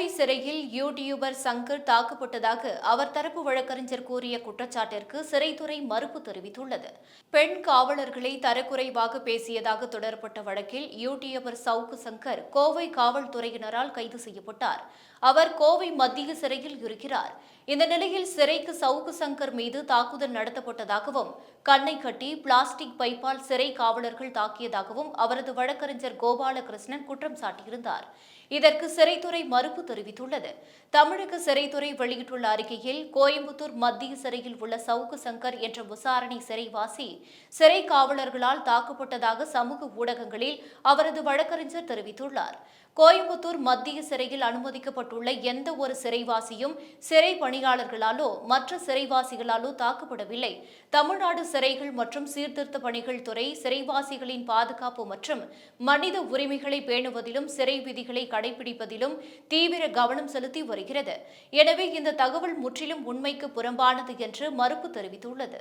Kovai சிறையில் YouTuber Shankar தாக்கப்பட்டதாக அவர் தரப்பு வழக்கறிஞர் கூறிய குற்றச்சாட்டிற்கு சிறைத்துறை மறுப்பு தெரிவித்துள்ளது. பெண் காவலர்களை தரக்குறைவாக பேசியதாக தொடரப்பட்ட வழக்கில் யூடியூபர் சவுக்கு சங்கர் கோவை காவல்துறையினரால் கைது செய்யப்பட்டார். அவர் கோவை மத்திய சிறையில் இருக்கிறார். இந்த நிலையில் சிறைக்கு சவுக்கு சங்கர் மீது தாக்குதல் நடத்தப்பட்டதாகவும் கண்ணை கட்டி பிளாஸ்டிக் பைப்பால் சிறை காவலர்கள் தாக்கியதாகவும் அவரது வழக்கறிஞர் கோபாலகிருஷ்ணன் குற்றம் சாட்டியிருந்தார். இதற்கு சிறைத்துறை மறுப்பு தெரிவித்துள்ளது. தமிழக சிறைத்துறை வெளியிட்டுள்ள அறிக்கையில் கோயம்புத்தூர் மத்திய சிறையில் உள்ள சவுக்கு சங்கர் என்ற விசாரணை சிறைவாசி சிறை காவலர்களால் தாக்கப்பட்டதாக சமூக ஊடகங்களில் அவரது வழக்கறிஞர் தெரிவித்துள்ளார். கோயம்புத்தூர் மத்திய சிறையில் அனுமதிக்கப்பட்டுள்ள எந்த ஒரு சிறைவாசியும் சிறை பணி பணியாளர்களாலோ மற்ற சிறைவாசிகளாலோ தாக்கப்படவில்லை. தமிழ்நாடு சிறைகள் மற்றும் சீர்திருத்த பணிகள் துறை சிறைவாசிகளின் பாதுகாப்பு மற்றும் மனித உரிமைகளை பேணுவதிலும் சிறை விதிகளை கடைபிடிப்பதிலும் தீவிர கவனம் செலுத்தி வருகிறது. எனவே இந்த தகவல் முற்றிலும் உண்மைக்கு புறம்பானது என்று மறுப்பு தெரிவித்துள்ளது.